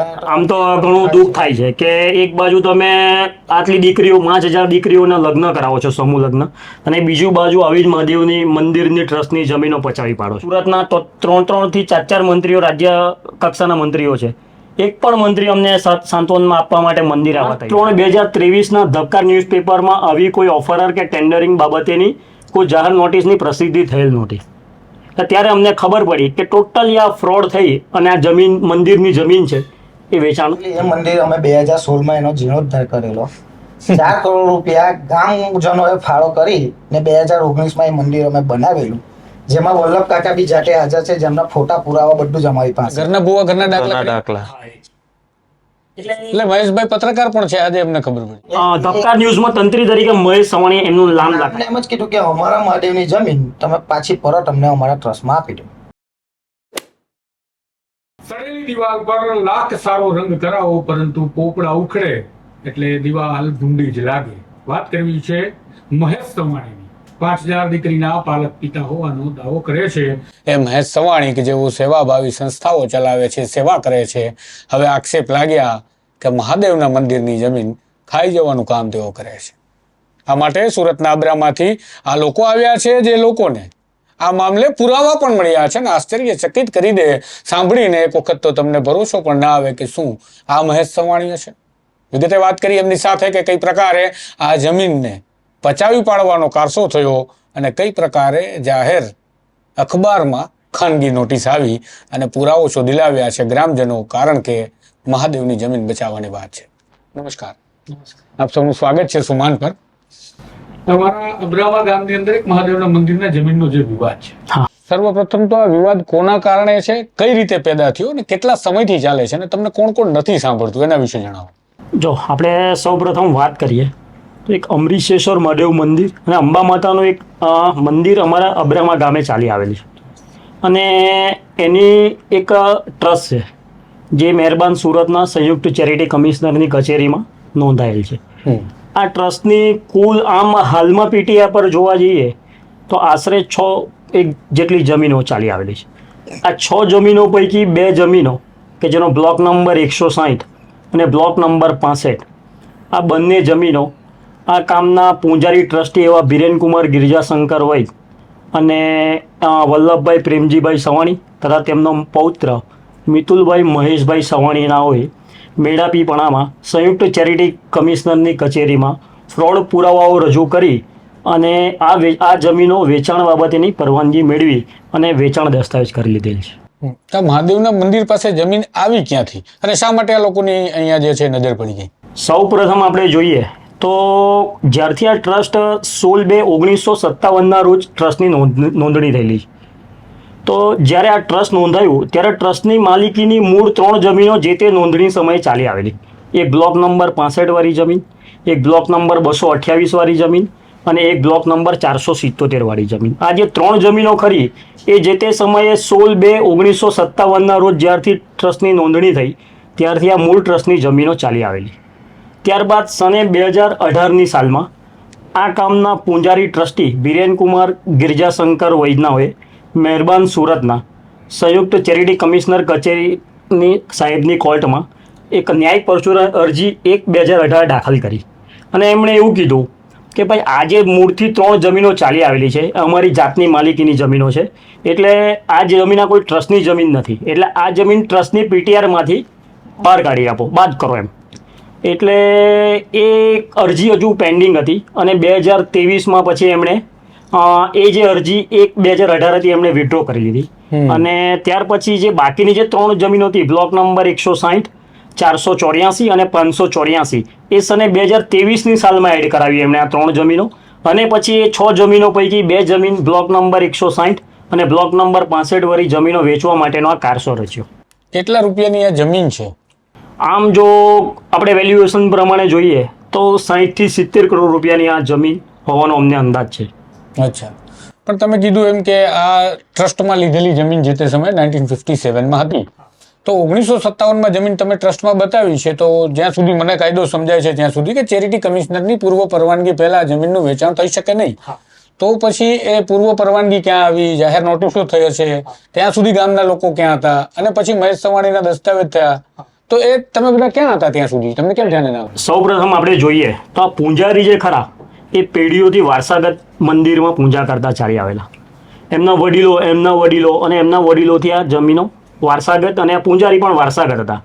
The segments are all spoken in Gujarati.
આમ તો ઘણું દુઃખ થાય છે કે એક બાજુ તમે આટલી દીકરીઓ પાંચ હજાર દીકરીઓના લગ્ન કરાવો છો સમૂહ લગ્ન અને બીજું બાજુ આવી જ મહાદેવની મંદિરની ટ્રસ્ટની જમીનો પચાવી પાડો છો. સુરતના તો ત્રણ ત્રણથી ચાર ચાર મંત્રીઓ રાજ્ય કક્ષાના મંત્રીઓ છે. એક પણ મંત્રી અમને સાંત્વનમાં આપવા માટે મંદિર આવવા ત્રણ બે હજાર ત્રેવીસના ધબકાર ન્યૂઝપેપરમાં આવી કોઈ ઓફરર કે ટેન્ડરિંગ બાબતેની કોઈ જાહેર નોટિસની પ્રસિદ્ધિ થયેલ નહોતી. ત્યારે અમને ખબર પડી કે ટોટલી આ ફ્રોડ થઈ અને આ જમીન મંદિરની જમીન છે. એ વેચાણ? એ મંદિર અમે બે હજાર સોળમાં એનો જીર્ણોદ્ધાર કરેલો. ચાર કરોડ રૂપિયા ગામજનોએ ફાળો કરી ને બે હજાર ઓગણીસમાં એ મંદિર અમે બનાવેલું. જેમાં વલ્લભ કાકા બી જાતે હાજર છે જેમના ફોટા પુરાવા બધું જ અમારી પાસે. ઘરના ભૂવા ઘરના દાખલા દાખલા. એટલે એટલે મહેશભાઈ પત્રકાર પણ છે આજે એમને ખબર પડી. અ, ધબકાર ન્યૂઝમાં તંત્રી તરીકે મહેશ સવાણી એમનું નામ લાગે એમ જ કીધું કે અમારા મહાદેવની જમીન તમે પાછી પરત અમને અમારા ટ્રસ્ટમાં આપી દો. દિવાલ પર લાખ સારો રંગ કરાવો, પરંતુ પોપડા ઉખડે એટલે દિવાલ ભૂંડી જ લાગે. વાત કરવી છે મહેશ સવાણી પાંચ હજાર દીકરીના પાલક પિતા હોવાનો દાવો કરે છે. એ મહેશ સવાણી કે જેવું સેવાભાવી સંસ્થાઓ ચલાવે છે, સેવા કરે છે, હવે આક્ષેપ લાગ્યા કે મહાદેવના મંદિરની જમીન ખાઈ જવાનું કામ તેઓ કરે છે. આ માટે સુરતના આબરામાંથી આ લોકો આવ્યા છે જે લોકોને આ મામલે પુરાવા પણ મળ્યા છે ને આશ્ચર્યચકિત કરી દે સાંભળીને એક વખત તો તમને ભરોસો પણ ના આવે કે શું આ મહેશ સવાણી છે. વિગતે વાત કરી એમની સાથે કે કઈ પ્રકારે આ જમીનને પચાવી પાડવાનો કારસો થયો અને કઈ પ્રકારે જાહેર અખબારમાં ખાનગી નોટિસ આવી અને પુરાવો શોધી લાવ્યા છે ગ્રામજનો કારણ કે મહાદેવની જમીન બચાવવાની વાત છે. નમસ્કાર. આપ સૌનું સ્વાગત છે સુમાન પર. તમારા અબ્રામા ગામની અંદર એક મહાદેવના મંદિરના જમીનનો જે વિવાદ છે. સર્વપ્રથમ તો આ વિવાદ કોના કારણે છે કઈ રીતે પેદા થયો અને કેટલા સમયથી ચાલે છે અને તમને કોણ કોણ નથી સાંભળતું? એના વિશે જણાવો. જો આપણે સૌપ્રથમ વાત કરીએ તો એક અમરીશેશ્વર મહાદેવ મંદિર અને અંબા માતાનું એક મંદિર અમારા અબ્રામા ગામે ચાલી આવેલી છે. અને એની એક ટ્રસ્ટ છે જે મહેરબાન સુરતના સંયુક્ત ચેરિટી કમિશનરની કચેરીમાં નોંધાયેલ છે. આ ટ્રસ્ટની કુલ આમ હાલમાં પીટીઆ પર જોવા જઈએ તો આશરે છ એક જેટલી જમીનો ચાલી આવેલી છે. આ છ જમીનો પૈકી બે જમીનો કે જેનો બ્લોક નંબર એકસો સાહીઠ અને બ્લોક નંબર પાસઠ, આ બંને જમીનો આ કામના પૂંજારી ટ્રસ્ટી એવા બિરેનકુમાર ગિરજાશંકર વૈદ અને વલ્લભભાઈ પ્રેમજીભાઈ સવાણી તથા તેમનો પૌત્ર મિતુલભાઈ મહેશભાઈ સવાણીના હોય મેળાપીપણામાં સંયુક્ત ચેરિટી કમિશનરની કચેરીમાં ફ્રોડ પુરાવાઓ રજૂ કરી અને આ આ જમીનો વેચાણ બાબતેની પરવાનગી મેળવી અને વેચાણ દસ્તાવેજ કરી લીધેલ છે. તો મહાદેવના મંદિર પાસે જમીન આવી ક્યાંથી? અને શા માટે આ લોકોની અહીંયા જે છે નજર પડી ગઈ? સૌ પ્રથમ આપણે જોઈએ તો જ્યારથી આ ટ્રસ્ટ સોળ બે ઓગણીસો સત્તાવનના રોજ ટ્રસ્ટની નોંધ નોંધણી થયેલી તો જ્યારે આ ટ્રસ્ટ નોંધાયું, ત્યારે ટ્રસ્ટની માલિકીની મૂળ ત્રણ જમીનો જે તે નોંધણી સમયે ચાલી આવેલી. એક બ્લોક નંબર પાસઠવાળી જમીન, એક બ્લોક નંબર બસો અઠ્યાવીસવાળી જમીન અને એક બ્લોક નંબર ચારસો સિત્તોતેરવાળી જમીન. આ જે ત્રણ જમીનો ખરી, એ જે તે સમયે સોળ બે ઓગણીસો સત્તાવનના રોજ જ્યારથી ટ્રસ્ટની નોંધણી થઈ, ત્યારથી આ મૂળ ટ્રસ્ટની જમીનો ચાલી આવેલી. ત્યારબાદ સને બે હજાર અઢારની સાલમાં આ કામના પૂંજારી ટ્રસ્ટી બિરેનકુમાર ગિરજાશંકર વૈદનાઓએ મહેરબાન સુરતના સંયુક્ત ચેરિટી કમિશનર કચેરીની સાહેબની કોર્ટમાં એક ન્યાય પરચુરા અરજી એક બે હજાર અઢાર દાખલ કરી. અને એમણે એવું કીધું કે ભાઈ આજે મૂળથી ત્રણ જમીનો ચાલી આવેલી છે. અમારી જાતની માલિકીની જમીનો છે. એટલે આ જમીન કોઈ ટ્રસ્ટની જમીન નથી. એટલે આ જમીન ટ્રસ્ટની પીટીઆરમાંથી બહાર કાઢી આપો. બાદ કરો એમ. એટલે એ અરજી હજુ પેન્ડિંગ હતી અને બે હજાર ત્રેવીસમાં પછી એમણે એ જે અરજી એક બે હજાર અઢાર હતી એમણે વિડ્રો કરી લીધી. અને ત્યાર પછી જે બાકીની જે ત્રણ જમીનો હતી બ્લોક નંબર એકસો સાહીઠ ચારસો ચોર્યાસી અને પાંચસો ચોર્યાસી એ સને બે હજાર તેવીસની સાલમાં એડ કરાવી એમણે આ ત્રણ જમીનો. અને પછી એ છ જમીનો પૈકી બે જમીન બ્લોક નંબર એકસો સાહીઠ અને બ્લોક નંબર પાસઠ વાળી જમીનો વેચવા માટેનો આ કારસો રચ્યો. કેટલા રૂપિયાની આ જમીન છે? આમ જો આપણે વેલ્યુએશન પ્રમાણે જોઈએ તો સાહીઠથી સિત્તેર કરોડ રૂપિયાની આ જમીન હોવાનો અમને અંદાજ છે. અચ્છા. પણ તમે કીધું એમ કે આ ટ્રસ્ટમાં લીધેલી જમીન જે તે સમયે નાઇન્ટીન ફિફ્ટી સેવનમાં હતી. તો ઓગણીસો સત્તાવનમાં જમીન તમે ટ્રસ્ટમાં બતાવી છે તો જ્યાં સુધી મને કાયદો સમજાય છે ત્યાં સુધી કે ચેરિટી કમિશનરની પૂર્વ પરવાનગી પહેલા જમીનનું વેચાણ થઈ શકે નહીં. તો પછી એ પૂર્વ પરવાનગી ક્યાં આવી? જાહેર નોટિસો થઈ હશે ત્યાં સુધી ગામના લોકો ક્યાં હતા? અને પછી મહેશ સવાણીના દસ્તાવેજ થયા. તો એ તમે બધા ક્યાં હતા ત્યાં સુધી? તમને કેમ ધ્યાન ના સૌ સૌપ્રથમ આપણે જોઈએ તો આ પૂંજારી જે ખરા એ પેઢીઓથી વારસાગત મંદિરમાં પૂજા કરતા ચાલી આવેલા. એમના વડીલો એમના વડીલો અને એમના વડીલોથી આ જમીનો વારસાગત અને આ પૂંજારી પણ વારસાગત હતા.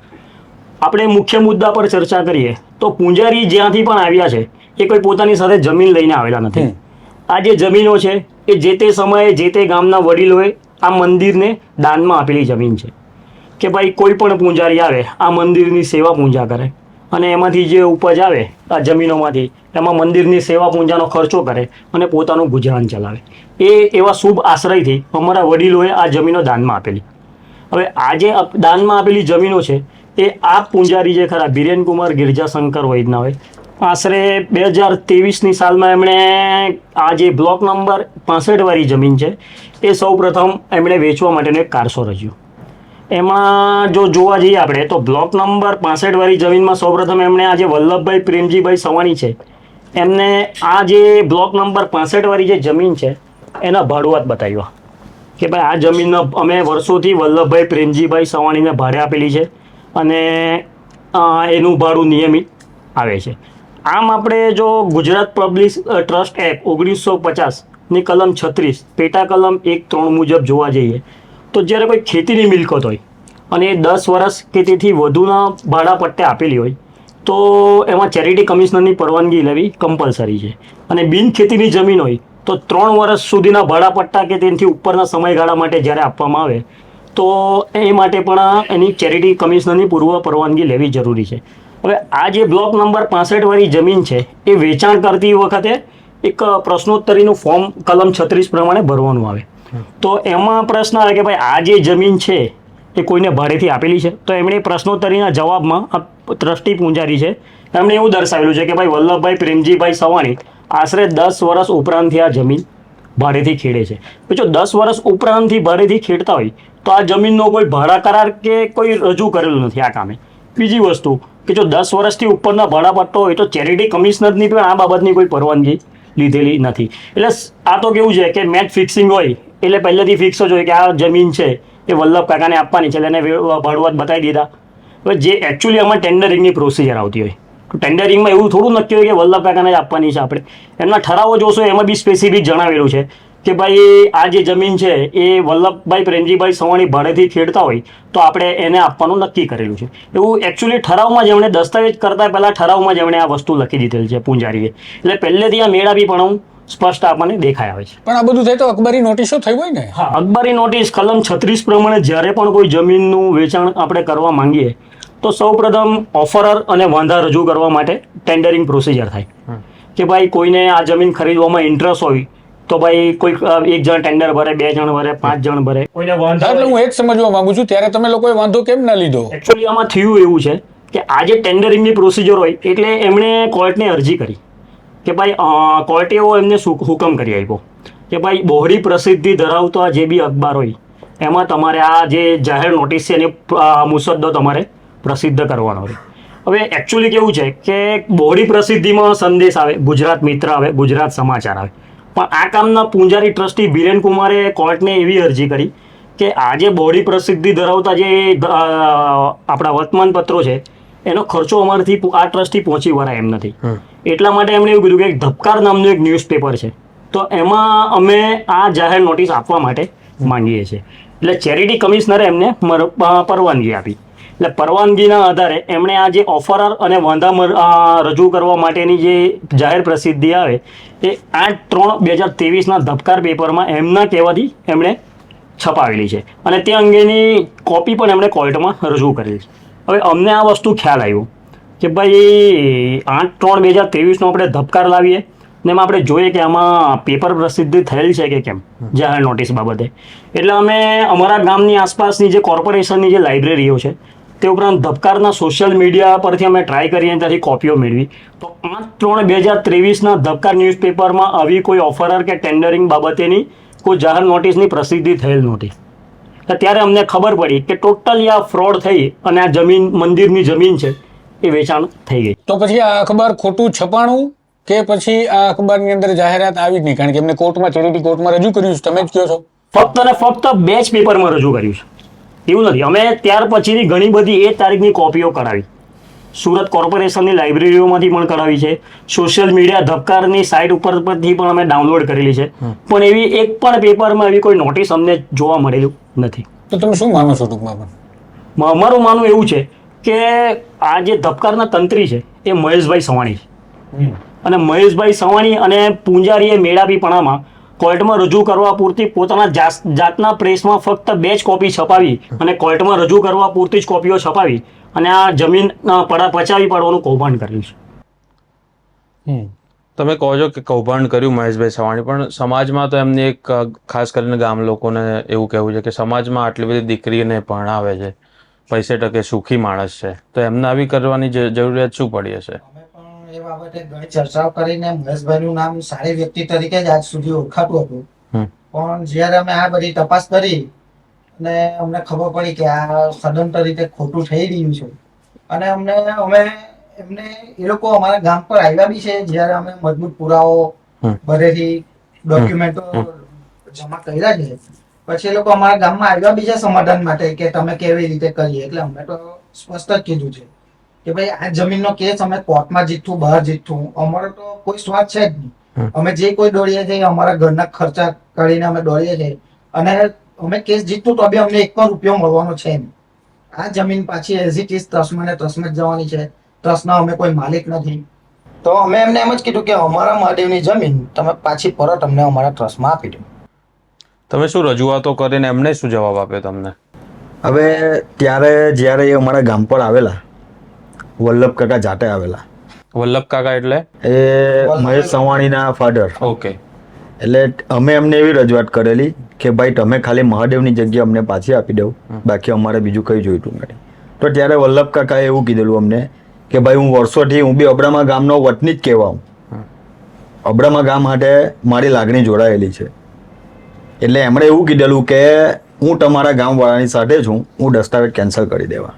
આપણે મુખ્ય મુદ્દા પર ચર્ચા કરીએ તો પૂંજારી જ્યાંથી પણ આવ્યા છે એ કોઈ પોતાની સાથે જમીન લઈને આવેલા નથી. આ જે જમીનો છે એ જે તે સમયે જે તે ગામના વડીલોએ આ મંદિરને દાનમાં આપેલી જમીન છે. કે ભાઈ કોઈ પણ પૂંજારી આવે આ મંદિરની સેવા પૂજા કરે. અને એમાંથી જે ઉપજ આવે આ જમીનોમાંથી, એમાં મંદિરની સેવા પૂજાનો ખર્ચો કરે અને પોતાનું ગુજરાન ચલાવે. એ એવા શુભ આશ્રયથી અમારા વડીલોએ આ જમીનો દાનમાં આપેલી. હવે આ જે દાનમાં આપેલી જમીનો છે, એ આ પૂંજારી જે ખરા, બિરેનકુમાર ગિરજાશંકર હોય. આશરે બે હજાર ત્રેવીસની સાલમાં એમણે આ જે બ્લોક નંબર પાસઠવાળી જમીન છે, એ સૌ પ્રથમ એમણે વેચવા માટેનો એક કારસો રચ્યો. એમાં જો જોવા જઈએ આપણે, તો બ્લોક નંબર વાળી જમીનમાં સૌપ્રથમ એમણે આ જે વલ્લભભાઈ પ્રેમજીભાઈ સવાણી છે, એમને આ જે બ્લોક નંબર વાળી જે જમીન છે, એના ભાડુઆત બતાવ્યા. કે ભાઈ આ જમીન અમે વર્ષોથી વલ્લભભાઈ પ્રેમજીભાઈ સવાણીને ભાડે આપેલી છે અને એનું ભાડું નિયમિત આવે છે. આમ આપણે જો ગુજરાત પબ્લિક ટ્રસ્ટ એક્ટ ઓગણીસો પચાસની કલમ છત્રીસ, પેટા કલમ એક ત્રણ મુજબ જોવા જઈએ તો જ્યારે કોઈ ખેતીની મિલકત હોય અને એ દસ વર્ષ કે તેથી વધુના ભાડા પટ્ટે આપેલી હોય, તો એમાં ચેરિટી કમિશનરની પરવાનગી લેવી કમ્પલસરી છે. અને બિન ખેતીની જમીન હોય, તો ત્રણ વર્ષ સુધીના ભાડા પટ્ટા કે તેનાથી ઉપરના સમયગાળા માટે જ્યારે આપવામાં આવે, તો એ માટે પણ એની ચેરિટી કમિશનરની પૂર્વ પરવાનગી લેવી જરૂરી છે. હવે આ જે બ્લોક નંબર પાસઠવાળી જમીન છે, એ વેચાણ કરતી વખતે એક પ્રશ્નોત્તરીનું ફોર્મ કલમ છત્રીસ પ્રમાણે ભરવાનું આવે. તો એમાં પ્રશ્ન આવે કે ભાઈ આ જે જમીન છે એ કોઈને ભાડેથી આપેલી છે? તો એમણે પ્રશ્નોત્તરીના જવાબમાં આ ટ્રસ્ટી પૂંજારી છે, એમણે એવું દર્શાવેલું છે કે ભાઈ વલ્લભભાઈ પ્રેમજીભાઈ સવાણી આશરે દસ વર્ષ ઉપરાંતથી આ જમીન ભાડેથી ખેડે છે. જો દસ વર્ષ ઉપરાંતથી ભાડેથી ખેડતા હોય, તો આ જમીનનો કોઈ ભાડા કરાર કે કોઈ રજૂ કરેલું નથી આ કામે. બીજી વસ્તુ, કે જો દસ વર્ષથી ઉપરના ભાડા પટ્ટો હોય, તો ચેરિટી કમિશનરની પણ આ બાબતની કોઈ પરવાનગી લીધેલી નથી. એટલે આ તો કેવું છે કે મેચ ફિક્સિંગ હોય એટલે પહેલેથી ફિક્સ જ હોય કે આ જમીન છે એ વલ્લભ કાકાને આપવાની છે, એટલે એને ભાડુઆત બતાવી દીધા. હવે જે એકચ્યુઅલી આમાં ટેન્ડરિંગની પ્રોસિજર આવતી હોય. તો ટેન્ડરિંગમાં એવું થોડું નક્કી હોય કે વલ્લભ કાકાને જ આપવાની છે આપણે. એમના ઠરાવો જોશો, એમાં બી સ્પેસિફિક જણાવેલું છે કે ભાઈ આ જે જમીન છે, એ વલ્લભભાઈ પ્રેમજીભાઈ સવાણી ભાડેથી ખેડતા હોય, તો આપણે એને આપવાનું નક્કી કરેલું છે. એવું એકચ્યુઅલી ઠરાવમાં જેમણે દસ્તાવેજ કરતા પહેલાં ઠરાવમાં જેમણે આ વસ્તુ લખી દીધેલ છે, પૂંજારીએ. એટલે પહેલેથી આ મેળાપી પણ સ્પષ્ટ આપણને દેખાય આવે છે. પણ આ બધું થાય તો અકબરી નોટિસો થઈ હોય ને? હા અકબરી નોટિસ કલમ છત્રીસ પ્રમાણે જ્યારે પણ કોઈ જમીનનું વેચાણ આપણે કરવા માંગીએ તો સૌપ્રથમ ઓફરર અને વાંધા રજૂ કરવા માટે ટેન્ડરિંગ પ્રોસિજર થાય. કે ભાઈ કોઈને આ જમીન ખરીદવામાં ઇન્ટરેસ્ટ હોય તો ભાઈ કોઈ એક જણ ટેન્ડર ભરે બે જણ ભરે પાંચ જણ ભરે. કોઈને વાંધા એટલે હું એ જ સમજવા માંગુ છું ત્યારે તમે લોકોએ વાંધો કેમ ના લીધો? એકચ્યુઅલી આમાં થયું એવું છે કે આ જે ટેન્ડરિંગની પ્રોસિજર હોય એટલે એમણે કોર્ટને અરજી કરી. કે ભાઈ અ, કોર્ટે એવો એમને હુકમ કરી આપ્યો. કે ભાઈ બહોળી પ્રસિદ્ધિ ધરાવતો જે બી અખબાર હોય એમાં તમારે આ જે જાહેર નોટિસ છે એની મુસદ્દો તમારે પ્રસિદ્ધ કરવાનો હોય હવે એકચ્યુઅલી કેવું છે કે બહોળી પ્રસિદ્ધિમાં સંદેશ આવે ગુજરાત મિત્ર આવે ગુજરાત સમાચાર આવે. પણ આ કામના પૂંજારી ટ્રસ્ટી બિરેન કુમારે કોર્ટને એવી અરજી કરી કે આજે બહોળી પ્રસિદ્ધિ ધરાવતા જે આપણા વર્તમાનપત્રો છે એનો ખર્ચો અમારથી આ ટ્રસ્ટી પહોંચી વળાય એમ નથી. એટલા માટે એમણે એવું કીધું કે એક ધબકાર નામનું એક ન્યૂઝપેપર છે. તો એમાં અમે આ જાહેર નોટિસ આપવા માટે માંગીએ છીએ. એટલે ચેરિટી કમિશનરે એમને પરવાનગી આપી. એટલે પરવાનગીના આધારે એમણે આ જે ઓફરર અને વાંધા રજૂ કરવા માટેની જે જાહેર પ્રસિદ્ધિ આવે એ આઠ ત્રણ બે હજાર ત્રેવીસના ધબકાર પેપરમાં એમના કહેવાથી એમણે છપાવેલી છે. અને તે અંગેની કોપી પણ એમણે કોર્ટમાં રજૂ કરેલી છે. હવે અમને આ વસ્તુ ખ્યાલ આવ્યો કે ભાઈ આઠ ત્રણ બે હજાર ત્રેવીસનો આપણે ધબકાર લાવીએ ને એમાં આપણે જોઈએ કે આમાં પેપર પ્રસિદ્ધિ થયેલ છે કે કેમ જાહેર નોટિસ બાબતે. એટલે અમે અમારા ગામની આસપાસની જે કોર્પોરેશનની જે લાઇબ્રેરીઓ છે તે ઉપરાંત ધબકારના સોશિયલ મીડિયા પરથી અમે ટ્રાય કરી અને ત્યાંથી કોપીઓ મેળવી. તો આઠ ત્રણ બે હજાર ત્રેવીસના ધબકાર ન્યૂઝપેપરમાં આવી કોઈ ઓફરર કે ટેન્ડરિંગ બાબતેની કોઈ જાહેર નોટિસની પ્રસિદ્ધિ થયેલ નહોતી. ત્યારે અમને ખબર પડી કે ટોટલી આ ફ્રોડ થઈ અને આ જમીન મંદિરની જમીન છે એ વેચાણ થઈ ગઈ. તો પછી આ અખબાર ખોટું છપાણું કે પછી આ અખબારની અંદર જાહેરાત આવી જ નહીં? કારણ કે એમને કોર્ટમાં ચેરિટી કોર્ટમાં રજૂ કર્યું છે. તમે જ કહો છો. ફક્ત અને ફક્ત બે જ પેપરમાં રજૂ કર્યું છે. એવું નથી. અમે ત્યાર પછીની ઘણી બધી એ તારીખની કોપીઓ કરાવી સુરત કોર્પોરેશનની લાઇબ્રેરીઓમાંથી પણ કરાવી છે. સોશિયલ મીડિયા ધબકારની સાઇટ ઉપર પરથી પણ અમે ડાઉનલોડ કરેલી છે. પણ એવી એક પણ પેપરમાં એવી કોઈ નોટિસ અમને જોવા મળેલું નથી. તો તમે શું માનો છો ટૂંકમાં પણ? અમારું માનવું એવું છે કે આ જે ધબકારના તંત્રી છે એ મહેશભાઈ સવાણી છે. અને મહેશભાઈ સવાણી અને પૂંજારીએ મેળાપીપણામાં કોર્ટમાં રજૂ કરવા પૂરતી પોતાના જાતના પ્રેસમાં ફક્ત બે જ કોપી છપાવી અને કોર્ટમાં રજૂ કરવા પૂરતી જ કોપીઓ છપાવી અને આ જમીન પડા પચાવી પાડવાનું કૌભાંડ કર્યું છે. તમે કહો છો કે કૌભાંડ કર્યું મહેશભાઈ સવાણી પણ સમાજમાં તો એમની એક ખાસ કરીને ગામ લોકોને એવું કહેવું છે કે સમાજમાં આટલી બધી દીકરીને ભણાવે છે પૈસે ટકે સુખી માણસ છે તો એમને આવી કરવાની જરૂરિયાત શું પડી હશે? પણ એ બાબતે ઘણી ચર્ચાઓ કરીને મહેશભાઈનું નામ સારી વ્યક્તિ તરીકે જ આજ સુધી ઓળખાતું હતું. પણ જ્યારે અમે આ બધી તપાસ કરી અને અમને ખબર પડી કે આ સદંતર રીતે ખોટું થઈ રહ્યું છે. અને અમને અમે એમને એ લોકો અમારા ગામ પર આવ્યા બી છે જ્યારે અમે મજબૂત પુરાવો ભરેથી ડોક્યુમેન્ટો જમા કર્યા છે. પછી એ લોકો અમારા ગામમાં આવ્યા બી છે સમાધાન માટે કે તમે કેવી રીતે કરીએ એટલે અમે તો સ્પષ્ટ જ કીધું છે કે ભાઈ આ જમીનનો કેસ અમે કોર્ટમાં જીતવું બહાર જીતવું અમારો તો કોઈ સ્વાદ છે જ નહીં. અમે જે કોઈ દોડીએ છીએ અમારા ઘરના ખર્ચા કરીને અમે દોડીએ છીએ. અને અમે કેસ જીતવું તો બી અમને એક પણ રૂપિયો મળવાનો છે નહીં. આ જમીન પાછી એઝ ઇટ ઇઝ ટ્રસ્ટમાં ને ટ્રસ્ટમાં જ જવાની છે. ટ્રસ્ટના અમે કોઈ માલિક નથી. તો અમે એમને એમ જ કીધું કે અમારા મહાદેવની જમીન તમે પાછી પરત અમને અમારા ટ્રસ્ટમાં આપી દો. તમે શું રજૂઆતો કરીને એમને શું જવાબ આપ્યો તમને? હવે ત્યારે જ્યારે એ અમારા ગામ પર આવેલા વલ્લભ કાકા જાતે આવેલા. વલ્લભ કાકા એટલે? એ મહેશ સવાણીના ફાધર ઓકે. એટલે અમે એમને એવી રજૂઆત કરેલી કે ભાઈ તમે ખાલી મહાદેવની જગ્યા અમને પાછી આપી દો બાકી અમારે બીજું કંઈ જોઈતું નથી. તો ત્યારે વલ્લભ કાકાએ એવું કીધેલું અમને કે ભાઈ હું વર્ષોથી હું બી અબડામા ગામનો વતની જ કહેવા હું. અબડામા ગામ માટે મારી લાગણી જોડાયેલી છે. એટલે એમણે એવું કીધેલું કે હું તમારા ગામવાળાની સાથે છું હું દસ્તાવેજ કેન્સલ કરી દેવા.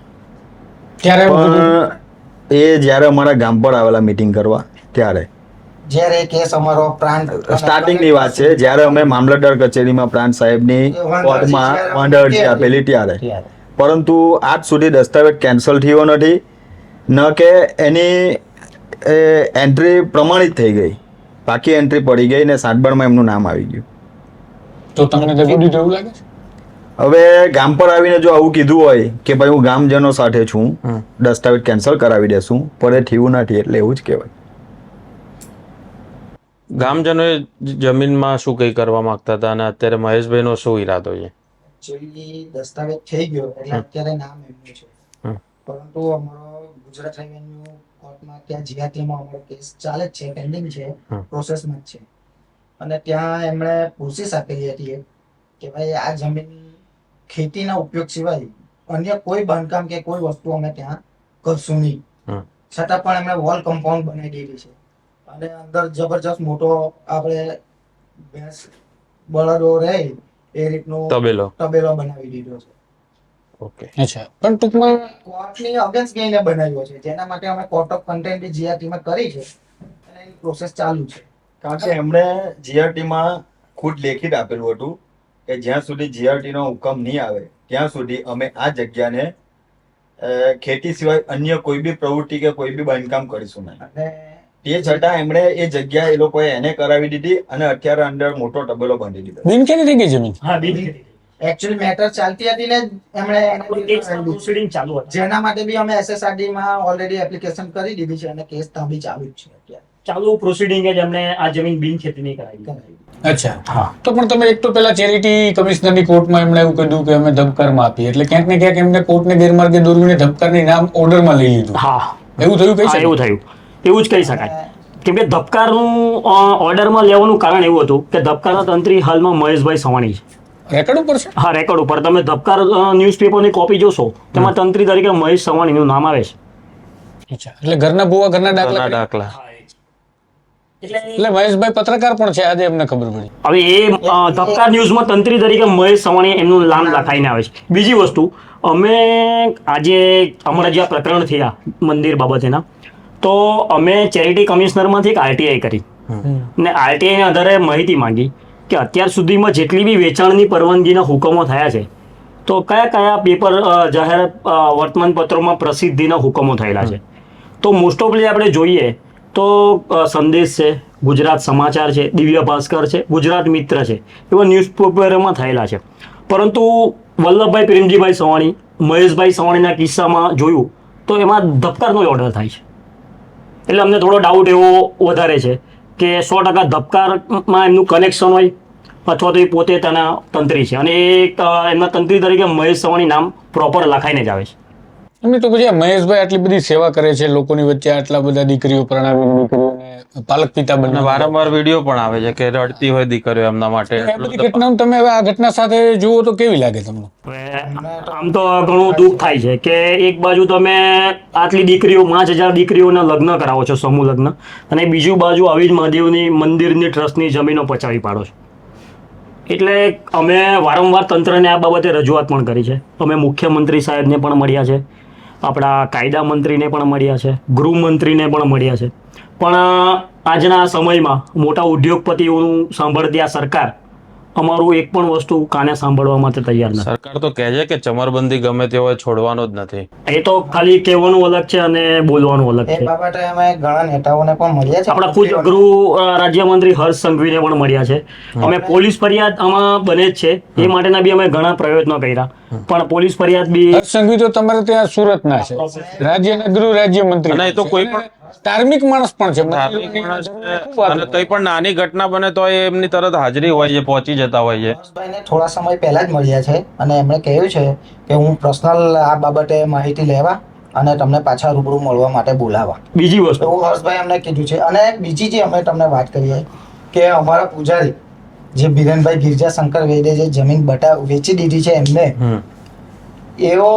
ત્યારે પણ એ જ્યારે અમારા ગામ પર આવેલા મિટિંગ કરવા ત્યારે. જ્યારે કેસ અમારો પ્રાંત સ્ટાર્ટિંગની વાત છે જ્યારે અમે મામલતદાર કચેરીમાં પ્રાંત સાહેબની કોર્ટમાં વાંધા અરજી આપેલી ત્યારે. પરંતુ આજ સુધી દસ્તાવેજ કેન્સલ થયો નથી. ન કે એની એન્ટ્રી પ્રમાણિત થઈ ગઈ. બાકી એન્ટ્રી પડી ગઈ ને સાતબારમાં એમનું નામ આવી ગયું. તો તમને દીધું એવું લાગે હવે ગામ પર આવીને જો આવું કીધું હોય કે ભાઈ હું ગામજનો સાથે છું દસ્તાવેજ કેન્સલ કરાવી દેશું પણ એ થયું નથી એટલે એવું જ કહેવાય. ગામજનોએ જમીનમાં શું કંઈ કરવા માંગતા હતા અને અત્યારે મહેશભાઈનો શું ઈરાદો છે? દસ્તાવેજ થઈ ગયો એટલે અત્યારે નામ એમનું છે. હમ. પરંતુ અમારો ગુજરાત રેવન્યુ કોર્ટમાં ત્યાં જીઆરટીમાં અમારો કેસ ચાલે જ છે પેન્ડિંગ છે પ્રોસેસમાં જ છે. અને ત્યાં એમણે પ્રોસેસ આપેલી હતી કે ભાઈ આ જમીન ખેતીના ઉપયોગ સિવાય અન્ય કોઈ બાંધકામ કે કોઈ વસ્તુ અમે ત્યાં કરશું નહીં. છતાં પણ એમણે વોલ કમ્પાઉન્ડ બનાવી દીધી છે. અને અંદર જબરજસ્ત મોટો આપણે ભેંસ બળદો રહે એ રીતનો તબેલો. તબેલો બનાવી દીધો છે. ઓકે. અચ્છા. પણ ટૂંકમાં કોર્ટની અગેન્સ્ટ ગઈને બનાવ્યો છે. જેના માટે અમે કોર્ટ ઓફ કન્ટેન્ટ જીઆરટી કરી છે. અને એની પ્રોસેસ ચાલુ છે. કારણ કે એમણે જીઆરટીમાં ખુદ લેખિત આપેલું હતું કે જ્યાં સુધી જીઆરટી નો હુકમ નહીં આવે ત્યાં સુધી અમે આ જગ્યાને ખેતી સિવાય અન્ય કોઈ બી પ્રવૃત્તિ કે કોઈ બી બાંધકામ કરીશું નહીં. તે છતાં એમણે એ જગ્યા એ લોકોએ એને કરાવી દીધી અને અત્યારે અંદર મોટો તબેલો બાંધી દીધો. બિનખેતી થઈ ગઈ જમીન? હા બીજી એકચ્યુઅલી મેટર ચાલતી હતી ને એમણે. પ્રોસિડિંગ ચાલુ હતી. જેના માટે બી અમે એસએસઆરડી માં ઓલરેડી એપ્લિકેશન કરી દીધી છે અને કેસ ત્યાં બી ચાલુ જ છે અત્યારે. ચાલુ પ્રોસિડિંગ જ એમને આ જમીન બિન ખેતીની કરાવી કરાવી. અચ્છા. હા. તો પણ તમે એક તો પેલા ચેરિટી કમિશનરની કોર્ટમાં એમણે એવું કીધું કે અમે ધબકારમાં આપી એટલે ક્યાંક ને ક્યાંક એમને કોર્ટને ગેરમાર્ગે દોરવીને ધબકારની નામ ઓર્ડરમાં લઈ લીધું. હા. એવું થયું કઈ હા એવું થયું. એવું જ કહી શકાય. કેમ કે ધબકારનું ઓર્ડરમાં લેવાનું કારણ એવું હતું કે ધબકારના તંત્રી હાલમાં મહેશભાઈ સવાણી છે. રેકોર્ડ ઉપર છે? હા રેકોર્ડ ઉપર. તમે ધબકાર ન્યૂઝપેપરની કોપી જોશો તેમાં તંત્રી તરીકે મહેશ સવાણીનું નામ આવે છે. અચ્છા એટલે ઘરના ભૂવા ઘરના દાખલા દાખલા. એટલે મહેશભાઈ પત્રકાર પણ છે આજે એમને ખબર પડી. હવે એ ધબકાર ન્યૂઝમાં તંત્રી તરીકે મહેશ સવાણી એમનું નામ લખાઈને આવે છે. બીજી વસ્તુ અમે આજે અમારા જે પ્રકરણ થયા મંદિર બાબતેના તો અમે ચેરિટી કમિશનરમાંથી એક આરટીઆઈ કરી. ને આરટીઆઈના આધારે માહિતી માંગી. કે અત્યાર સુધીમાં જેટલી બી વેચાણની પરવાનગીના હુકમો થયા છે, તો કયા કયા પેપર જાહેર વર્તમાનપત્રોમાં પ્રસિદ્ધિના હુકમો થયેલા છે? તો મોસ્ટ ઓફલી આપણે જોઈએ તો સંદેશ છે, ગુજરાત સમાચાર છે, દિવ્ય ભાસ્કર છે, ગુજરાત મિત્ર છે, એવા ન્યૂઝપેપરોમાં થયેલા છે. પરંતુ વલ્લભભાઈ પ્રેમજીભાઈ સવાણી, મહેશભાઈ સવાણીના કિસ્સામાં જોયું, તો એમાં ધબકારનો ઓર્ડર થાય છે. એટલે અમને થોડો ડાઉટ એવો વધારે છે. કે સો ટકા ધબકારમાં એમનું કનેક્શન હોય અથવા તો એ પોતે તેના તંત્રી છે. અને એક, એમના તંત્રી તરીકે મહેશ સવાણી નામ પ્રોપર લખાઈને જ આવે છે. એમની તો પછી મહેશભાઈ આટલી બધી સેવા કરે છે લોકોની વચ્ચે આટલા બધા દીકરીઓ પ્રણામી દીકરીઓને પાલક પિતા બને વારંવાર વીડિયો પણ આવે છે કે રડતી હોય દીકરીઓ એમના માટે. એ બધી ઘટના તમે હવે આ ઘટના સાથે જુઓ તો કેવી લાગે તમને? આમ તો ઘણું દુઃખ થાય છે કે એક બાજુ તમે આટલી દીકરીઓ પાંચ હજાર દીકરીઓના લગ્ન કરાવો છો સમૂહ લગ્ન અને બીજું બાજુ આવી જ મહાદેવની મંદિરની ટ્રસ્ટની જમીનો પચાવી પાડો છો. એટલે અમે વારંવાર તંત્રને આ બાબતે રજૂઆત પણ કરી છે. અમે મુખ્યમંત્રી સાહેબને પણ મળ્યા છે. આપણા કાયદા મંત્રીને પણ મળ્યા છે. ગૃહમંત્રીને પણ મળ્યા છે. પણ આજના સમયમાં મોટા ઉદ્યોગપતિઓનું સાંભળતી આ સરકાર અમારું એક પણ વસ્તુ કાને સાંભળવા માટે તૈયાર નથી. સરકાર તો કહે છે કે ચમરબંધી ગમે તે હોય છોડવાનો જ નથી. એ તો ખાલી કહેવાનું અલગ છે અને બોલવાનું અલગ છે. બાબતે અમે ઘણા નેતાઓને પણ મળ્યા છે. આપણા ખુદ ગૃહ રાજ્યમંત્રી હર્ષ સંઘવીને પણ મળ્યા છે. અમે પોલીસ ફરિયાદ આમાં બને જ છે. એ માટેના બી અમે ઘણા પ્રયત્નો કર્યા. પણ પોલીસ ફરિયાદ બી હર્ષ સંઘવી તો તમારે ત્યાં સુરતના છે. રાજ્યના ગૃહ રાજ્ય મંત્રી અને એ તો કોઈ પણ ધાર્મિક માણસ પણ છે. કઈ પણ નાની ઘટના બને તો એ એમની તરત હાજરી હોય છે પહોંચી જતા હોય છે. થોડા સમય પહેલા જ મળ્યા છે અને એમણે કહ્યું છે કે હું પર્સનલ આ બાબતે માહિતી લેવા અને તમને પાછા રૂબરૂ મળવા માટે બોલાવવા બીજી વસ્તુ. હર્ષભાઈ અમને કીધું છે અને બીજી જે અમે તમને વાત કરીએ કે અમારા પૂજારી જે બિરેનભાઈ ગિરજા શંકર વેદે જે જમીન બટા વેચી દીધી છે એમને એવો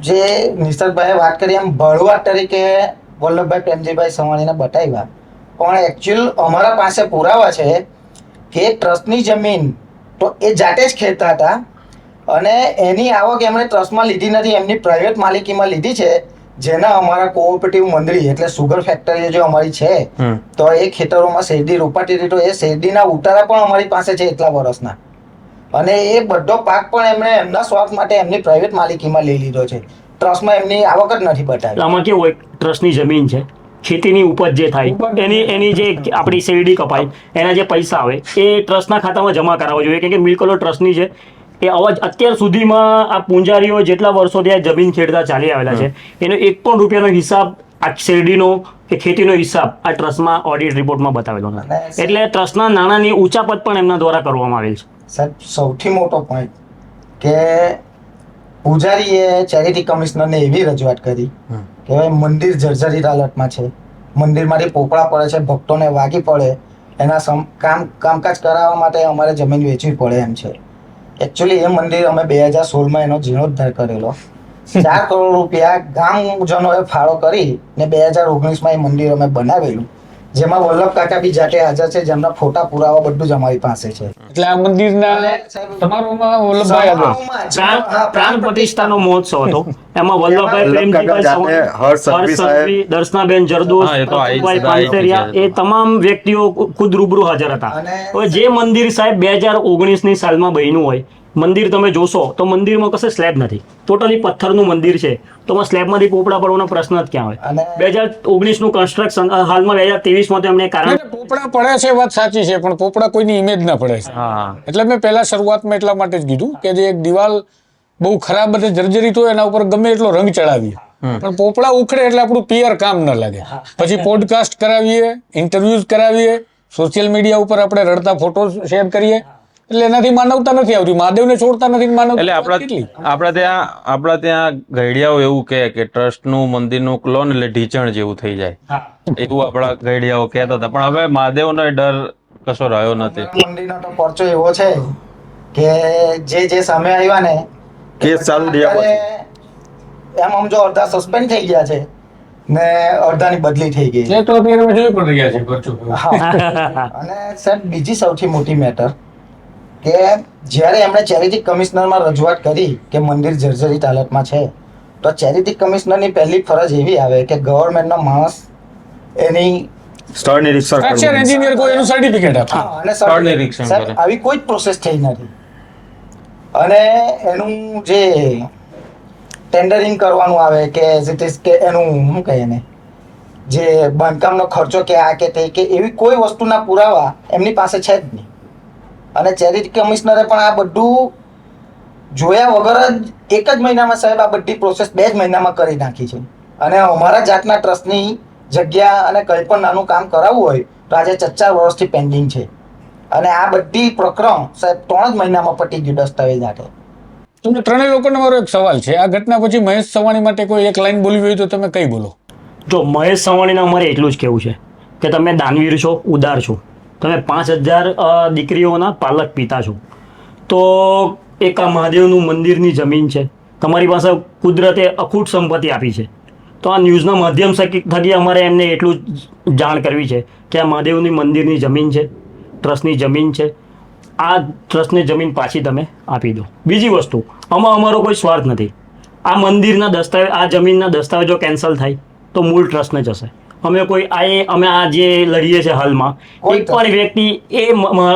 જે નિસર્ગભાઈએ વાત કરી એમ ભળવા તરીકે વલ્લભભાઈ પ્રેમજીભાઈ સવાણીને બતાવ્યા. પણ એકચ્યુઅલ અમારા પાસે પુરાવા છે કે ટ્રસ્ટની જમીન તો એ જાતે જ ખેડતા હતા અને એની આવક એમણે ટ્રસ્ટમાં લીધી નથી એમની પ્રાઇવેટ માલિકીમાં લીધી છે. જેના અમારા કોઓપરેટિવ મંડળી એટલે સુગર ફેક્ટરી જો અમારી છે હમ. તો એ ખેતરોમાં શેરડી રોપાતી હતી તો એ શેરડીના ઉતારા પણ અમારી પાસે છે એટલા વર્ષના. અને એ બધો પાક પણ એમણે એમના સ્વાર્થ માટે એમની પ્રાઇવેટ માલિકીમાં લઈ લીધો છે. ટ્રસ્ટમાં એમની આવક જ નથી બતાવી. આમાં કેવું હોય? ટ્રસ્ટની જમીન છે. ખેતીની ઉપજ જે થાય એની એની જે આપણી શેરડી કપાય એના જે પૈસા આવે એ ટ્રસ્ટના ખાતામાં જમા કરાવવા જોઈએ. કેમ કે મિલકલો ટ્રસ્ટની છે. એ અવાજ અત્યાર સુધીમાં આ પૂંજારીઓ જેટલા વર્ષોથી આ જમીન ખેડતા ચાલી આવેલા છે એનો એક પણ રૂપિયાનો હિસાબ આ શેરડીનો કે ખેતીનો હિસાબ આ ટ્રસ્ટમાં ઓડિટ રિપોર્ટમાં બતાવેલો નથી એટલે ટ્રસ્ટના નાણાંની ઉચાપત પણ એમના દ્વારા કરવામાં આવેલ છે. સાહેબ સૌથી મોટો પોઈન્ટ કે પૂજારીએ ચેરિટી કમિશનરને એવી રજૂઆત કરી કે ભાઈ મંદિર જર્જરિત હાલતમાં છે મંદિરમાંથી પોપડા પડે છે ભક્તોને વાગી પડે એના સમ કામ કામકાજ કરાવવા માટે અમારે જમીન વેચવી પડે એમ છે. એકચ્યુઅલી એ મંદિર અમે બે હજાર સોળમાં એનો જીર્ણોદ્ધાર કરેલો. ચાર કરોડ રૂપિયા ગામજનોએ ફાળો કરી ને બે હજાર ઓગણીસમાં એ મંદિર અમે બનાવેલું. જેમાં વલ્લભ કાકા બી જાતે હાજર છે જેમના ફોટા પુરાવા બધું જ અમારી પાસે છે. એટલે આ મંદિરના તમારોમાં વલ્લભભાઈ પ્રાણ પ્રતિષ્ઠાનો મહોત્સવ હતો. એમાં વલ્લભભાઈ પ્રેમજીભાઈ જાતે સવાણી, હર્ષ સંઘવી હર્ષ સાહેબ. સંઘવી, દર્શનાબેન જરદોસ ગયા. એ તમામ વ્યક્તિઓ ખુદ રૂબરૂ હાજર હતા. હવે જે મંદિર સાહેબ બે હજાર ઓગણીસની સાલમાં બન્યું હોય મંદિર તમે જોશો તો મંદિરમાં કશે સ્લેબ નથી. ટોટલી પથ્થરનું મંદિર છે. તો સ્લેબમાંથી પોપડા પડવાનો પ્રશ્ન જ ક્યાં હોય? બે હજાર ઓગણીસનું કન્સ્ટ્રક્શન હાલમાં બે હજાર ત્રેવીસમાં એમને કારણ પોપડા પડે છે વાત સાચી છે પણ પોપડા કોઈની ઇમેજ ના પડે છે. એટલે મેં પહેલા શરૂઆતમાં એટલા માટે જ કીધું કે જે એક દિવાલ બહુ ખરાબ અને જર્જરિત હોય એના ઉપર ગમે એટલો રંગ ચડાવીએ. પણ પોપડા ઉખડે એટલે આપણું પિયર કામ ન લાગે. પછી પોડકાસ્ટ કરાવીએ ઇન્ટરવ્યુઝ કરાવીએ સોશિયલ મીડિયા ઉપર આપણે રડતા ફોટો શેર કરીએ. એટલે એનાથી માનવતા નથી આવતી. મહાદેવને છોડતા નથી એટલે આપણા આપણા ત્યાં આપણા ત્યાં ઘડિયાઓ એવું કહે કે ટ્રસ્ટનું મંદિરનું લો ને એટલે ઢીચણ જેવું થઈ જાય. એવું આપણા ઘડિયાઓ કહેતા હતા. પણ હવે મહાદેવનો ડર કશો રહ્યો નથી. મંદિરનો તો પરચો એવો છે કે જે જે સામે આવ્યા ને કેસ ચાલુ રહ્યા એમ એમ સમજો અડધા સસ્પેન્ડ થઈ ગયા છે ને અડધાની બદલી થઈ ગઈ છે. તો અત્યારે પણ રહ્યા છે પરચો અને સાહેબ બીજી સૌથી મોટી મેટર કે જ્યારે એમણે ચેરિટી કમિશનરમાં રજૂઆત કરી કે મંદિર જર્જરિત હાલતમાં છે તો ચેરિટી કમિશનરની પહેલી ફરજ એવી આવે કે ગવર્મેન્ટનો માણસ એની સ્થળ નિરીક્ષણ સ્ટ્રક્ચર એન્જિનિયર કોઈ એનું સર્ટિફિકેટ આપે. અને સ્થળ નિરીક્ષણ આવી કોઈ જ પ્રોસેસ થઈ નથી. અને એનું જે ટેન્ડરિંગ કરવાનું આવે કે એઝ ઇટ કે એનું શું કહે એને? જે બાંધકામનો ખર્ચો કે આ કે તે કે એવી કોઈ વસ્તુના પુરાવા એમની પાસે છે જ નહીં. અને ચેરિટી કમિશનરે પણ આ બધું જોયા વગર જ એક જ મહિનામાં સાહેબ આ બધી પ્રોસેસ બે જ મહિનામાં કરી નાખી છે. અને અમારા જાતના ટ્રસ્ટની જગ્યા અને કંઈ પણ નાનું કામ કરાવવું હોય તો આજે ચાર વર્ષથી પેન્ડિંગ છે. અને આ બધી પ્રક્રમ સાહેબ ત્રણ જ મહિનામાં પટી ગયું દસ્તાવેજ હાથે તમને ત્રણેય લોકોને મારો એક સવાલ છે. આ ઘટના પછી મહેશ સવાણી માટે કોઈ એક લાઈન બોલવી હોય તો તમે કઈ બોલો? જો મહેશ સવાણીના અમારે એટલું જ કહેવું છે કે તમે દાનવીર છો ઉદાર છો. તમે પાંચ હજાર દીકરીઓના પાલક પિતા છો. તો એક આ મહાદેવનું મંદિરની જમીન છે. તમારી પાસે કુદરતે અખૂટ સંપત્તિ આપી છે. તો આ ન્યૂઝના માધ્યમ થકી અમારે એમને એટલું જાણ કરવી છે કે આ મહાદેવની મંદિરની જમીન છે, ટ્રસ્ટની જમીન છે. આ ટ્રસ્ટની જમીન પાછી તમે આપી દો. બીજી વસ્તુ, આમાં અમારો કોઈ સ્વાર્થ નથી. આ મંદિરના દસ્તાવેજ આ જમીનના દસ્તાવેજો કેન્સલ થાય તો મૂળ ટ્રસ્ટને જશે. અમે કોઈ આ અમે આ જે લડીએ છીએ હાલમાં કોઈ એક પણ વ્યક્તિ એ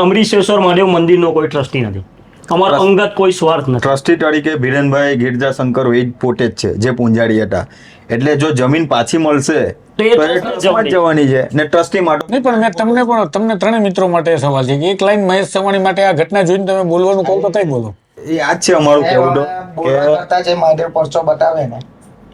અમરીશેશ્વર મહાદેવ મંદિરનો કોઈ ટ્રસ્ટી નથી. અમારો અંગત કોઈ સ્વાર્થ નથી. ટ્રસ્ટી તરીકે ભીરેનભાઈ ગિરજાશંકર એ જ પોતે જ છે જે પૂંજારી હતા. એટલે જો જમીન પાછી મળશે જવાની છે. ને ટ્રસ્ટી માટે નહીં પણ મેં તમને પણ તમને ત્રણેય મિત્રો માટે સવાલ છે કે એક લાઈન મહેશ સવાણી માટે આ ઘટના જોઈને તમે બોલવાનું કહો તો કઈ બોલો. એ આ જ છે અમારું એ તો કે જે મહાદેવ પરચો બતાવે ને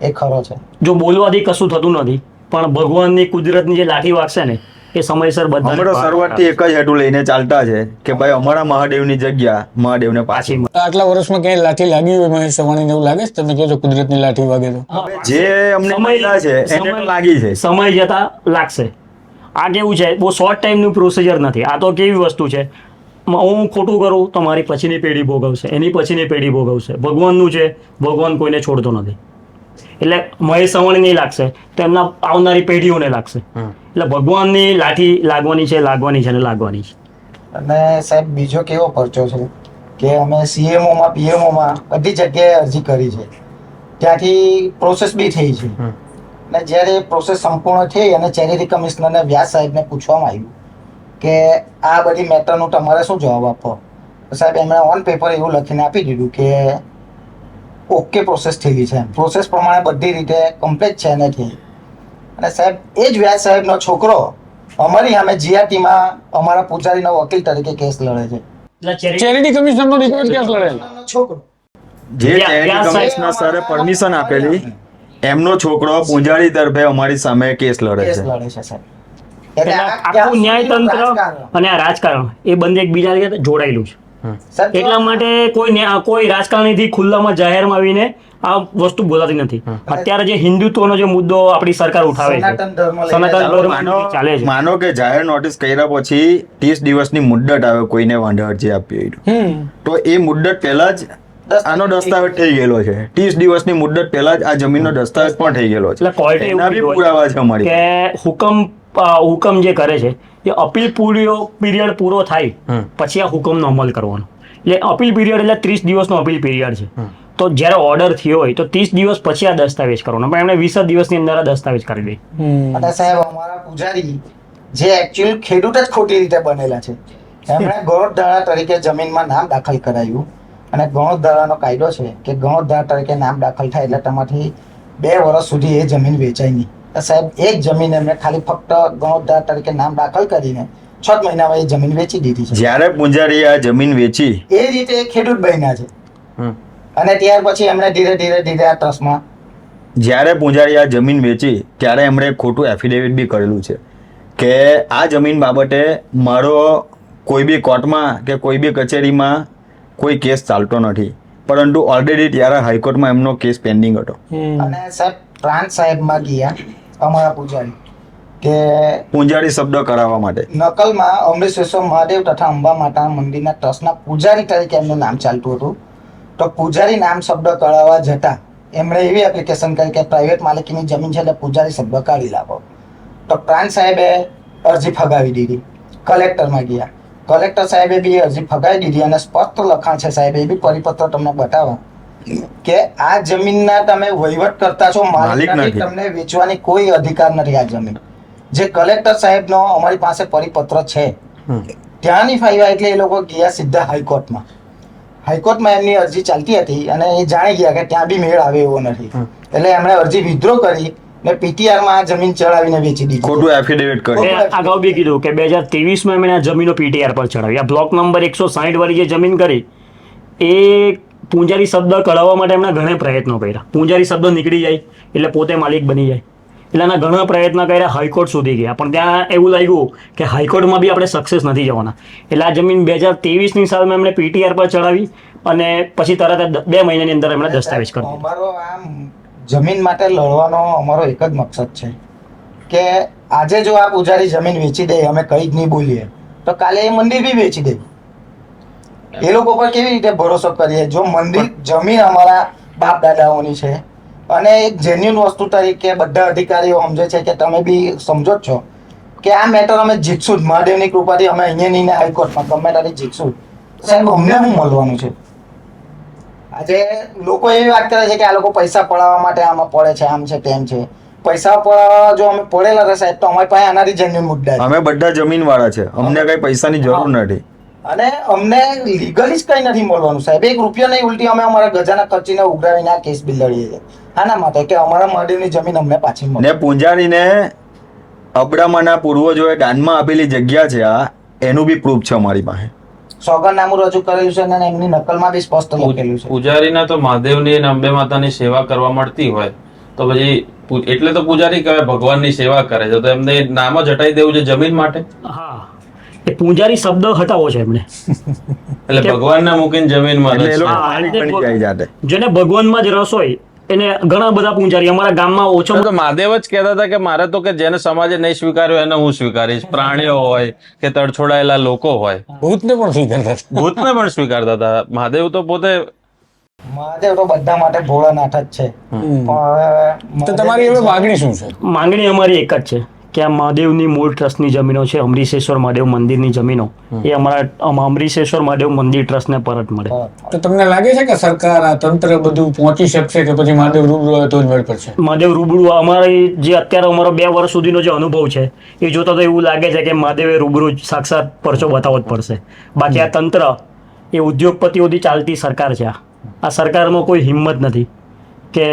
એ ખરો છે. જો બોલવાથી કશું થતું નથી. પણ ભગવાનની કુદરતની જે લાઠી વાગશે ને એ સમયસર બધા અમારો શરૂઆતથી એક જ હેતુ લઈને ચાલતા છે કે ભાઈ અમારા મહાદેવની જગ્યા મહાદેવને પાછી પાછી આટલા વર્ષમાં ક્યાંય લાઠી લાગી હોય મહેશ સવાણી એવું લાગે છે? તમે કહો છો કુદરતની લાઠી વાગે તો. જે અમને સમય- છે એને લાગી છે. સમય જતા લાગશે. આ કેવું છે? બહુ શોર્ટ ટાઈમનું પ્રોસિજર નથી. આ તો કેવી વસ્તુ છે? હું ખોટું કરું તો મારી પછીની પેઢી ભોગવશે. એની પછીની પેઢી ભોગવશે. ભગવાનનું છે ભગવાન કોઈને છોડતો નથી. એટલે મહેશ સવણી નહીં લાગશે તો એમના આવનારી પેઢીઓને લાગશે. એટલે ભગવાનની લાઠી લાગવાની છે લાગવાની છે અને લાગવાની છે. અને સાહેબ બીજો કેવો પરચો છે? કે અમે સીએમઓમાં પીએમઓમાં બધી જગ્યાએ અરજી કરી છે. ત્યાંથી પ્રોસેસ બી થઈ છે. અને જ્યારે પ્રોસેસ સંપૂર્ણ થઈ અને ચેરિટી કમિશનરને વ્યાસ સાહેબને પૂછવામાં આવ્યું કે આ બધી મેટરનું તમારે શું જવાબ આપો સાહેબ એમણે ઓન પેપર એવું લખીને આપી દીધું કે ઓકે પ્રોસેસ થયેલી છે. પ્રોસેસ પ્રમાણે બધી રીતે કમ્પ્લીટ છે નથી અને સાહેબ એ જ વ્યાજ સાહેબનો છોકરો અમારી સામે જીઆરટીમાં અમારા પૂજારીનો વકીલ તરીકે કેસ લડે છે. ચેરિટી કમિશનરનો દીકરો કેસ લડે છોકરો. જે ચેરિટી કમિશનર સરે પરમિશન આપેલી એમનો છોકરો પૂજારી તરફે અમારી સામે કેસ લડે છે. લડે છે સાહેબ. આખું ન્યાયતંત્ર અને આ રાજકારણ એ બંને એકબીજા જોડાયેલું છે. એટલા માટે કોઈ કોઈ રાજકારણીથી ખુલ્લામાં જાહેરમાં આવીને આ વસ્તુ બોલાતી નથી. અત્યારે જે હિન્દુત્વનો જે મુદ્દો આપણી સરકાર ઉઠાવે છે સનાતન ધર્મ ચાલો, છે. માનો કે જાહેર નોટિસ કર્યા પછી ત્રીસ દિવસની મુદ્દત આવે કોઈને વાંધો અરજી આપી હોય હમ. તો એ મુદ્દત પહેલા જ આનો દસ્તાવેજ થઈ ગયેલો છે. ત્રીસ દિવસની મુદત પહેલા જ આ જમીનનો દસ્તાવેજ પણ થઈ ગયેલો છે. પુરાવા છે અમારી કે હુકમ હુકમ જે કરે છે એ અપીલ પૂર્યો પીરિયડ પૂરો થાય પછી આ હુકમનો અમલ કરવાનો. એટલે અપીલ પીરિયડ એટલે ત્રીસ દિવસનો અપીલ પીરિયડ છે. તો જ્યારે ઓર્ડર થયો હોય તો ત્રીસ દિવસ પછી આ દસ્તાવેજ કરવાનો. પણ એમણે વીસ દિવસની અંદર આ દસ્તાવેજ કરી દે. હમ. અને સાહેબ અમારા પૂજારી જે એકચ્યુઅલ ખેડૂત જ ખોટી રીતે બનેલા છે. એમણે ગણોદધારા તરીકે જમીનમાં નામ દાખલ કરાયું. અને ગણોદધારાનો કાયદો છે કે ગણોદધારા તરીકે નામ દાખલ થાય એટલે તમારી બે વર્ષ સુધી એ જમીન વેચાય નહીં. તો સાહેબ એ જ જમીન એમણે ખાલી ફક્ત ગણોદધારા તરીકે નામ દાખલ કરીને છ મહિનામાં એ જમીન વેચી દીધી છે. જ્યારે પૂંજારી આ જમીન વેચી એ રીતે ખેડૂત બન્યા છે. અને ત્યાર પછી એમણે ધીરે ધીરે ધીરે આ ટ્રસ્ટમાં જ્યારે પૂંજારી આ જમીન વેચી ત્યારે એમણે ખોટું એફિડેવિટ બી કરેલું છે કે આ જમીન બાબતે મારો કોઈ બી કોર્ટમાં કે કોઈ બી કચેરીમાં કોઈ કેસ ચાલતો નથી. પરંતુ ઓલરેડી ત્યારે હાઈકોર્ટમાં એમનો કેસ પેન્ડિંગ હતો. અને સાહેબ પ્રાંત સાહેબમાં ગયા અમારા પૂજારી કે પૂંજારી શબ્દ કરાવવા માટે. નકલમાં અમૃતેશ્વર મહાદેવ તથા અંબા માતા મંદિરના ટ્રસ્ટના પૂજારી તરીકે એમનું નામ ચાલતું હતું. તો પૂજારી નામ શબ્દ કરાવવા જતા એમણે એવી એપ્લિકેશન કરી કે પ્રાઇવેટ માલિકીની જમીન છે એટલે પૂજારી શબ્દ કાઢી લાવો તો પ્રાંત સાહેબે અરજી ફગાવી દીધી. કલેક્ટરમાં ગયા. કલેક્ટર સાહેબે બી અરજી ફગાવી દીધી અને સ્પષ્ટ લખાણ છે સાહેબ એ બી પરિપત્ર તમને બતાવો કે આ જમીનના તમે વહીવટ કરતા છો માલિક નથી. તમને વેચવાની કોઈ અધિકાર નથી આ જમીન. જે કલેક્ટર સાહેબનો અમારી પાસે પરિપત્ર છે. ત્યાંની ફાઈવા એટલે એ લોકો ગયા સીધા હાઈકોર્ટમાં. હાઈકોર્ટમાં એમની અરજી ચાલતી હતી અને એ જાણી ગયા કે ત્યાં બી મેળ આવે એવો નથી. એટલે એમણે અરજી વિથડ્રો કરી ને પીટીઆરમાં આ જમીન ચડાવીને વેચી દીધી. ખોટું એફિડેવિટ કર્યું. અગાઉ બી કીધું કે બે હજાર ત્રેવીસમાં મેં આ જમીનો પીટીઆર પર ચડાવી. આ બ્લોક નંબર એકસો સાઠ વાળી જે જમીન કરી એ પૂંજારી શબ્દ કઢાવવા માટે એમણે ઘણા પ્રયત્નો કર્યા. પૂંજારી શબ્દ નીકળી જાય એટલે પોતે માલિક બની જાય. એટલે એના ઘણા પ્રયત્ન કર્યા હાઈકોર્ટ સુધી ગયા. પણ ત્યાં એવું લાગ્યું કે હાઈકોર્ટમાં બી આપણે સક્સેસ નથી જવાના. એટલે આ જમીન બે હજાર ત્રેવીસની સાલમાં એમણે પીટીઆર પર ચડાવી અને પછી તરત જ બે મહિનાની અંદર એમણે દસ્તાવેજ કર્યો અમારો આમ જમીન માટે લડવાનો અમારો એક જ મકસદ છે કે આજે જો આ પૂજારી જમીન વેચી દે અમે કંઈ જ નહીં બોલીએ તો કાલે એ મંદિર બી વેચી દે એ લોકો પર કેવી રીતે ભરોસો કરીએ? જો મંદિર જમીન અમારા બાપ દાદાઓની છે અને એક જેન્યુન વસ્તુ તરીકે બધા અધિકારીઓ સમજે છે કે તમે બી સમજો જ છો કે આ મેટર અમે જીતશું જ. મહાદેવની કૃપાથી અમે અહીંયા નહીં હાઈકોર્ટમાં ગમે ત્યારે જીતશું. સાહેબ અમને શું મળવાનું છે? આજે લોકો એવી વાત કરે છે કે આ લોકો પૈસા પડાવવા માટે આમાં પડે છે આમ છે તેમ છે. પૈસા પડાવવા જો અમે પડેલા હતા સાહેબ તો અમારી પાસે આનાથી જમીન મુદ્દા છે. અમે બધા જમીન વાળા છે. અમને કઈ પૈસાની જરૂર નથી. અને અમને લીગલી જ કઈ નથી મળવાનું સાહેબ. એક રૂપિયો નહીં ઉલટી અમે અમારા ગજાના ખર્ચીને ઉઘરાવીને આ કેસ બિલ લડીએ છીએ. આના માટે કે અમારા મહાદેવની જમીન અમને પાછી મળે. ને પૂંજારીને અબડામાના પૂર્વજોએ દાનમાં આપેલી જગ્યા છે આ એનું બી પ્રૂફ છે અમારી પાસે. સોગંદનામું રજૂ કરેલું છે અને એમની નકલમાં બી સ્પષ્ટ લખેલું છે. પૂજારીને તો મહાદેવની અને અંબે માતાની સેવા કરવા મળતી હોય તો પછી એટલે તો પૂજારી કહેવાય ભગવાનની સેવા કરે છે. તો એમને નામ જ હટાવી દેવું છે જમીન માટે? હા. એ પૂજારી શબ્દ હટાવો છે એમણે. એટલે ભગવાનને મૂકીને જમીનમાં જેને ભગવાનમાં જ રસ હોય એને ઘણા બધા પૂંજારી અમારા ગામમાં ઓછો તો મહાદેવ જ કહેતા હતા કે મારે તો કે જેને સમાજે નહીં સ્વીકાર્યો એને હું સ્વીકારીશ. પ્રાણીઓ હોય કે તડછોડાયેલા લોકો હોય. ભૂતને પણ સ્વીકારતા હતા. ભૂતને પણ સ્વીકારતા હતા. મહાદેવ તો પોતે મહાદેવ તો બધા માટે ભોળાનાથ જ છે. પણ તમારી હવે માગણી શું છે? માંગણી અમારી એક જ છે. કે આ મહાદેવની મૂળ ટ્રસ્ટની જમીનો છે અમરીશેશ્વર મહાદેવ મંદિરની જમીનો. એ અમારા અમરીશેશ્વર મહાદેવ મંદિર ટ્રસ્ટને પરત મળે. તો તમને લાગે છે કે સરકાર આ તંત્ર બધું પહોંચી શકશે કે પછી મહાદેવ રૂબરૂ આવે તો જ મેળ પડશે? મહાદેવ રૂબરૂ અમારી જે અત્યારે અમારો બે વર્ષ સુધીનો જે અનુભવ છે એ જોતા તો એવું લાગે છે કે મહાદેવે રૂબરૂ સાક્ષાત પરચો બતાવવો જ પડશે. બાકી આ તંત્ર એ ઉદ્યોગપતિઓથી ચાલતી સરકાર છે આ. આ સરકારમાં કોઈ હિંમત નથી. કે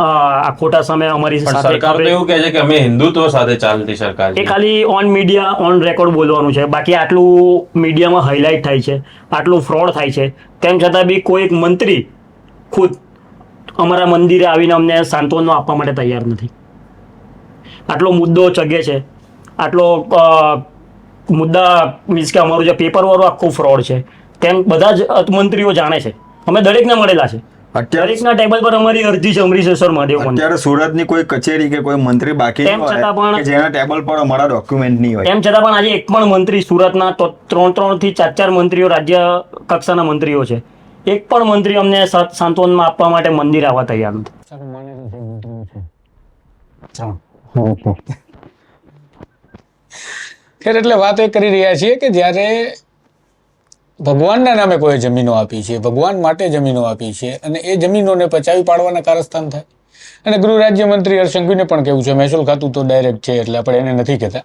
આ ખોટા સામે અમારી સાથે સરકાર તો એવું કહે છે કે અમે હિન્દુત્વ સાથે ચાલતી સરકાર એ ખાલી ઓન મીડિયા ઓન રેકોર્ડ બોલવાનું છે. બાકી આટલું મીડિયામાં હાઇલાઇટ થાય છે. આટલું ફ્રોડ થાય છે. તેમ છતાં બી કોઈ એક મંત્રી ખુદ અમારા મંદિરે આવીને અમને સાંત્વનો આપવા માટે તૈયાર નથી. આટલો મુદ્દો ચગે છે. આટલો મુદ્દા મીન્સ કે અમારું જે પેપર વાળું આખું ફ્રોડ છે. તેમ બધા જ મંત્રીઓ જાણે છે. અમે દરેકને મળેલા છે. દરેકના ટેબલ પર અમારી અરજી છે સર મહાદેવ અત્યારે સુરતની કોઈ કચેરી કે કોઈ મંત્રી બાકી તેમ છતાં પણ- જેના ટેબલ પર અમારા ડોક્યુમેન્ટ નહીં હોય? તેમ છતાં પણ આજે એક પણ મંત્રી સુરતના તો ત્રણ ત્રણથી ચાર ચાર મંત્રીઓ રાજ્ય કક્ષાના મંત્રીઓ છે. એક પણ મંત્રી અમને સાંત્વનમાં આપવા માટે મંદિર આવવા તૈયાર નથી. એટલે વાત એ કરી રહ્યા છીએ કે જ્યારે ભગવાનના નામે કોઈ જમીનો આપી છે ભગવાન માટે જમીનો આપી છે અને એ જમીનોને પચાવી પાડવાના કારસ્થાન થાય. અને ગૃહ રાજ્યમંત્રી હર્ષંઘવીને પણ કહેવું છે મહેસૂલ ખાતું તો ડાયરેક્ટ છે એટલે આપણે એને નથી કહેતા.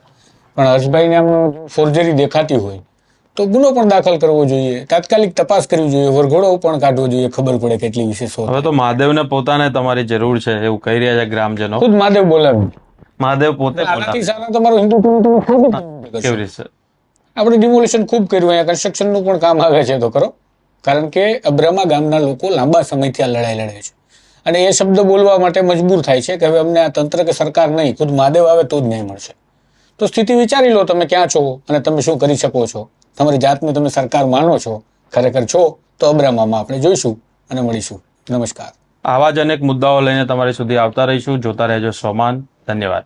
પણ હર્ષભાઈને આમ ફોર્જરી દેખાતી હોય તો ગુનો પણ દાખલ કરવો જોઈએ તાત્કાલિક તપાસ કરવી જોઈએ વરઘોડો પણ કાઢવો જોઈએ ખબર પડે કેટલી વિશેષો હવે તો મહાદેવને પોતાને તમારી જરૂર છે એવું કહી રહ્યા છે ગ્રામજનો. ખુદ મહાદેવ બોલાવ્યું મહાદેવ પોતે આનાથી સારા તમારું હિન્દુ કેવી રીતે? આપણે ડિમોલેશન ખૂબ કર્યું, અહીંયા કન્સ્ટ્રક્શનનું પણ કામ આવે છે, તો કરો. કારણ કે અબ્રામા ગામના લોકો લાંબા સમયથી આ લડાઈ લડે છે. અને એ શબ્દ બોલવા માટે મજબૂર થાય છે કે હવે અમને આ તંત્ર કે સરકાર નહીં, ખુદ મહાદેવ આવે તો જ ન્યાય મળશે. તો સ્થિતિ વિચારી લો તમે ક્યાં છો અને તમે શું કરી શકો છો? તમારી જાતને તમે સરકાર માનો છો, ખરેખર છો, તો અબ્રામામાં આપણે જોઈશું અને મળીશું. નમસ્કાર. આવા જ અનેક મુદ્દાઓ લઈને તમારી સુધી આવતા રહીશું. જોતા રહેજો સોમાન. ધન્યવાદ.